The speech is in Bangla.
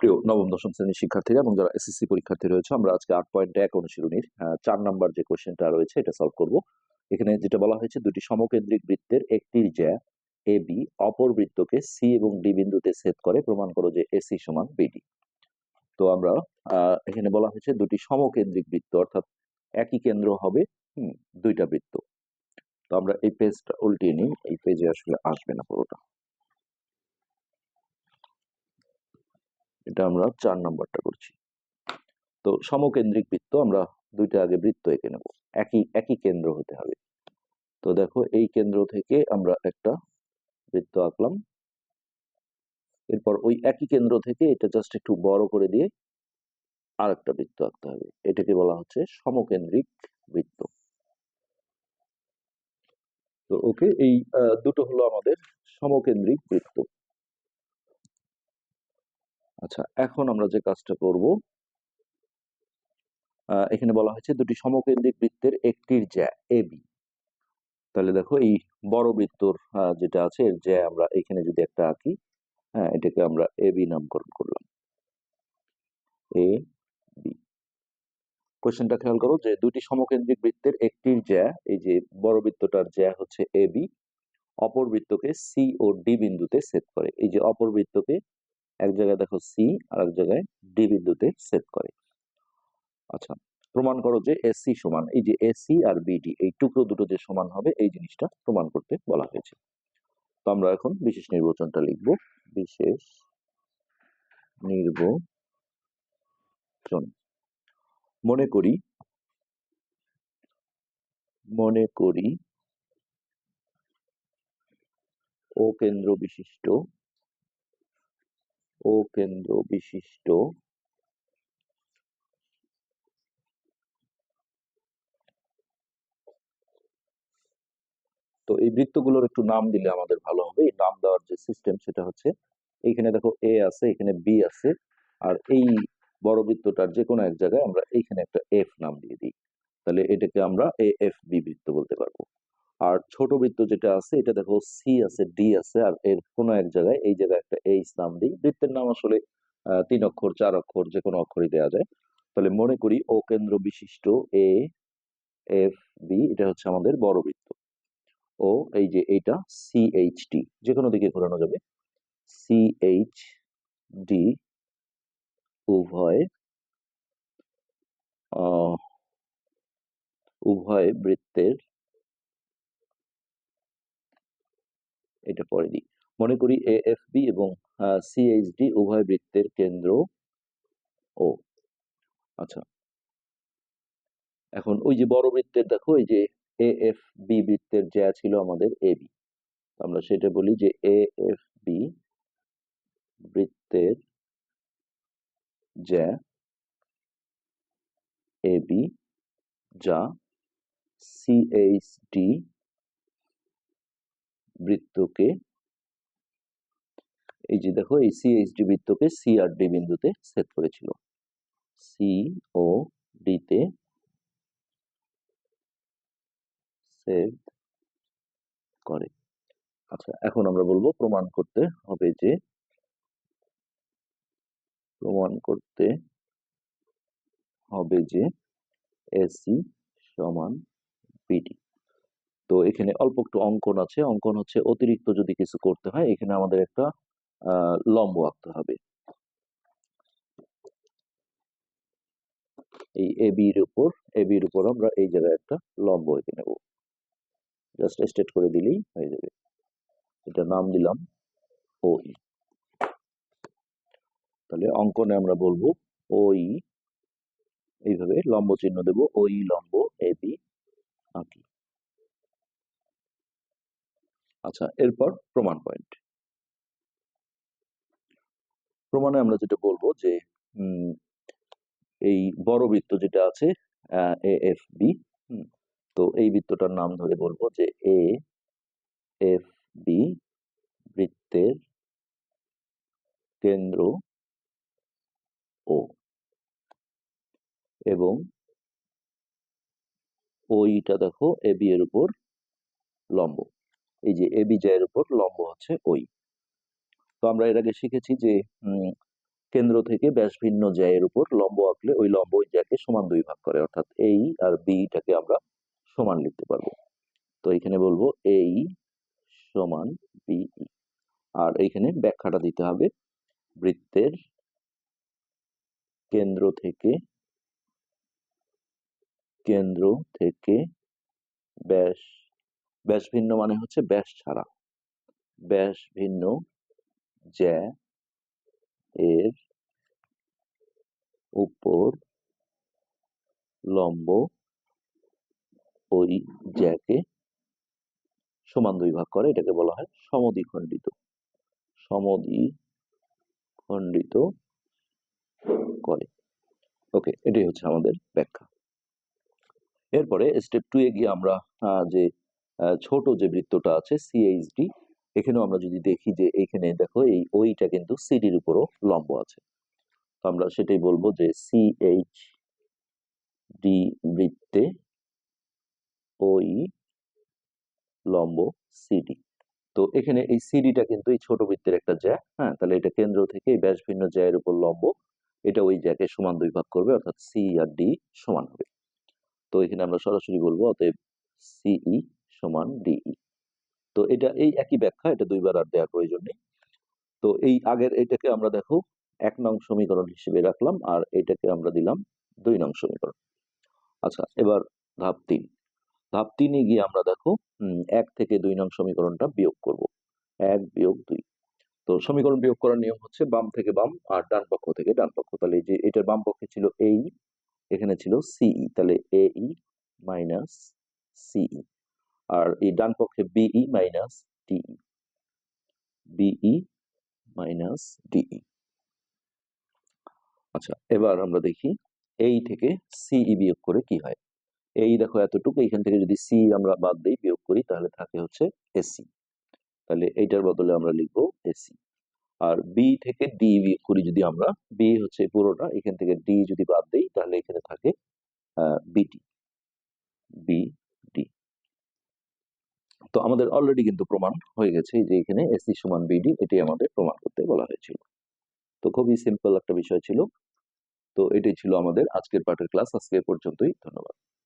প্রিয় নবম, দশম শ্রেণির শিক্ষার্থীরা এবং যারা এসএসসি পরীক্ষার্থী রয়েছে, আমরা আজকে আট পয়েন্ট এক অনুশীলনীর চার নাম্বার যে কোশ্চেনটা রয়েছে, এটা সলভ করব। এখানে যেটা বলা হয়েছে, দুটি সমকেন্দ্রিক বৃত্তের একটির জ্যা, এ, বি, অপর বৃত্তকে সি এবং ডি বিন্দুতে ছেদ করে, প্রমাণ করো যে এসি সমান বিডি তো আমরা এখানে বলা হয়েছে দুটি সমকেন্দ্রিক বৃত্ত, অর্থাৎ একই কেন্দ্র হবে দুইটা বৃত্ত। তো আমরা এই পেজটা উল্টিয়ে নিই, এই পেজে আসলে আসবে না পুরোটা। এটা আমরা চার নাম্বারটা করছি। তো সমকেন্দ্রিক বৃত্ত আমরা দুইটা আগে বৃত্ত এঁকে নেব। একই একই কেন্দ্র হতে হবে। তো দেখো এই কেন্দ্র থেকে আমরা একটা বৃত্ত আঁকলাম। এরপর ওই একই কেন্দ্র থেকে এটা জাস্ট একটু বড় করে দিয়ে আর একটা বৃত্ত আঁকতে হবে। এটাকে বলা হচ্ছে সমকেন্দ্রিক বৃত্ত। তো ওকে এই দুটো হলো আমাদের সমকেন্দ্রিক বৃত্ত। আচ্ছা এখন আমরা যে কাজটা করব এখানে বলা হয়েছে দুটি সমকেন্দ্রিক বৃত্তের একটির জ্যা, এ, বি। তাহলে দেখো এই বড় বৃত্তর যেটা আছে, এর জ্যা আমরা এখানে যদি একটা আঁকি হ্যাঁ এটাকে আমরা এ, বি নামকরণ করলাম। A, B. কোশ্চেনটা খেয়াল করো যে দুটি সমকেন্দ্রিক বৃত্তের একটির জ্যা, এই যে বড় বৃত্তটার জ্যা হচ্ছে এ, বি, অপর বৃত্তকে সি ও ডি বিন্দুতে ছেদ করে। এই যে অপর বৃত্তকে এক জায়গায় দেখো সি আর এক জায়গায় ডি বিন্দুতে ছেদ করে। আচ্ছা প্রমাণ করো যে এসি সমান, এই যে এসি আর বিডি এই টুকরো দুটো যে সমান হবে, এই জিনিসটা প্রমাণ করতে বলা হয়েছে। তো আমরা এখন বিশেষ নির্বাচনটা লিখব। বিশেষ নির্বাচন। মনে করি মনে করি, ও কেন্দ্র বিশিষ্ট ও কেন্দ্র বিশিষ্ট। তো এই বৃত্তগুলোর একটু নাম দিলে আমাদের ভালো হবে। এই নাম দেওয়ার যে সিস্টেম সেটা হচ্ছে, এইখানে দেখো এ আছে, এখানে বি আছে, আর এই বড় বৃত্তটার যে কোনো এক জায়গায় আমরা এইখানে একটা এফ নাম দিয়ে দিই। তাহলে এটাকে আমরা এ এফ বি বৃত্ত বলতে পারব। আর ছোট বৃত্ত যেটা আছে, এটা দেখো সি আছে ডি আছে, আর এর কোনো এক জায়গায় এই জায়গায় একটা এইচ নাম দিই। বৃত্তের নাম আসলে তিন অক্ষর, চার অক্ষর যে কোনো অক্ষরই দেওয়া যায়। তাহলে মনে করি ও কেন্দ্র বিশিষ্ট এ এফ বি এটা হচ্ছে আমাদের বড় বৃত্ত। ও এই যে এইটা সি এইচ ডি যে কোনো দিকে ঘোরানো যাবে। সি এইচ ডি উভয় উভয় বৃত্তের এটা পরে দিই। মনে করি এএফবি এবং সিএইচডি উভয় বৃত্তের কেন্দ্র ও। আচ্ছা। এখন ওই যে বড় বৃত্তের দেখো, এই যে এএফ বি বৃত্তের যা ছিল আমাদের এ বি। আমরা সেটা বলি যে এএফ বি বৃত্তের যা এবি যা সিএইচডি বৃত্তকে, এই যে দেখো, এই সিএইচডি বৃত্তকে সি আর ডি বিন্দুতে ছেদ করেছিল। সি ও ডি তে ছেদ করে। আচ্ছা এখন আমরা বলব প্রমাণ করতে হবে যে, প্রমাণ করতে হবে যে এসি সমান বিডি তো এখানে অল্প একটু অঙ্কন আছে। অঙ্কন হচ্ছে অতিরিক্ত যদি কিছু করতে হয়, এখানে আমাদের একটা লম্ব আঁকতে হবে। এই এ বির উপর, এ বির উপর আমরা এই জায়গায় একটা লম্ব এঁকে নেব। জাস্ট স্টেট করে দিলেই হয়ে যাবে। এটা নাম দিলাম ওই তাহলে অঙ্কনে আমরা বলব ওই এইভাবে লম্ব চিহ্ন দেব ওই লম্ব, এ, বি, আঁকি। আচ্ছা এরপর প্রমাণ পয়েন্ট প্রমাণে আমরা যেটা বলব যে এই বড় বৃত্ত যেটা আছে এফ বি তো এই বৃত্তটার নাম ধরে বলব যে এ এফ বি বৃত্তের কেন্দ্র ও এবং ওইটা দেখো এ বি এর উপর লম্ব। এই যে এ বি এর উপর লম্ব হচ্ছে ওই। তো আমরা এর আগে শিখেছি যে কেন্দ্র থেকে ব্যাস ভিন্ন জ্যায়ের উপর লম্ব আঁকলে ওই লম্ব ওই জ্যাকে সমান দুই ভাগ করে, অর্থাৎ এই আর বিটাকে আমরা সমান লিখতে পারব। তো এখানে বলব এই সমান বিই আর এইখানে ব্যাখ্যাটা দিতে হবে বৃত্তের কেন্দ্র থেকে কেন্দ্র থেকে ব্যাস ব্যাস ভিন্ন মানে হচ্ছে ব্যাস ছাড়া। ব্যাস ভিন্ন জ্যা এর উপর লম্ব ওই জ্যাকে সমান দুই ভাগ করে, এটাকে বলা হয় সমদ্বিখণ্ডিত। সমদ্বিখণ্ডিত করে। ওকে, এটাই হচ্ছে আমাদের ব্যাখ্যা। এরপরে স্টেপ টু এ গিয়ে আমরা যে ছোট যে বৃত্তটা আছে সিএইচডি এখানেও আমরা যদি দেখি যে এইখানে দেখো এই ওইটা কিন্তু সিডির উপরও লম্ব আছে। তো আমরা সেটাই বলব যে সিএইচ ডি বৃত্তে ওই লম্ব সিডি তো এখানে এই সিডিটা কিন্তু এই ছোট বৃত্তের একটা জ্যা হ্যাঁ? তাহলে এটা কেন্দ্র থেকে এই ব্যাস ভিন্ন জ্যায়ের উপর লম্ব, এটা ওই জ্যাকে সমান দুই ভাগ করবে, অর্থাৎ সি আর ডি সমান হবে। তো এখানে আমরা সরাসরি বলব, অতএব সিই সমান ডিই তো এটা এই একই ব্যাখ্যা, এটা দুইবার আর দেওয়ার প্রয়োজন নেই। তো এই আগের এটাকে আমরা দেখো, এক নং সমীকরণ হিসেবে রাখলাম আর এটাকে আমরা দিলাম দুই নং সমীকরণ। আচ্ছা এবার ধাপ তিন। ধাপ তিনে গিয়ে আমরা দেখো এক থেকে দুই নং সমীকরণটা বিয়োগ করব। এক বিয়োগ দুই। তো সমীকরণ বিয়োগ করার নিয়ম হচ্ছে বাম থেকে বাম আর ডান পক্ষ থেকে ডান পক্ষ। তাহলে যে এটার বাম পক্ষে ছিল এই এখানে ছিল সিই তাহলে এই মাইনাস সিই আর এই ডান পক্ষে B minus D B minus D আচ্ছা এবার আমরা দেখি এই থেকে সিই বিয়োগ করে কি হয়। এই দেখো এতটুকু, এখান থেকে যদি সি আমরা বাদ দিই, বিয়োগ করি, তাহলে থাকে হচ্ছে এসি তাহলে এইটার বদলে আমরা লিখব এসি আর বি থেকে ডি বিয়োগ করি যদি আমরা বি হচ্ছে পুরোটা, এখান থেকে ডি যদি বাদ দিই, তাহলে এখানে থাকে বিটি বি তো আমাদের অলরেডি কিন্তু প্রমাণ হয়ে গেছে যে এখানে এসি সমান বিডি এটি আমাদের প্রমাণ করতে বলা হয়েছিল। তো খুবই সিম্পল একটা বিষয় ছিল। তো এটাই ছিল আমাদের আজকের পাঠের ক্লাস আজকে পর্যন্তই। ধন্যবাদ।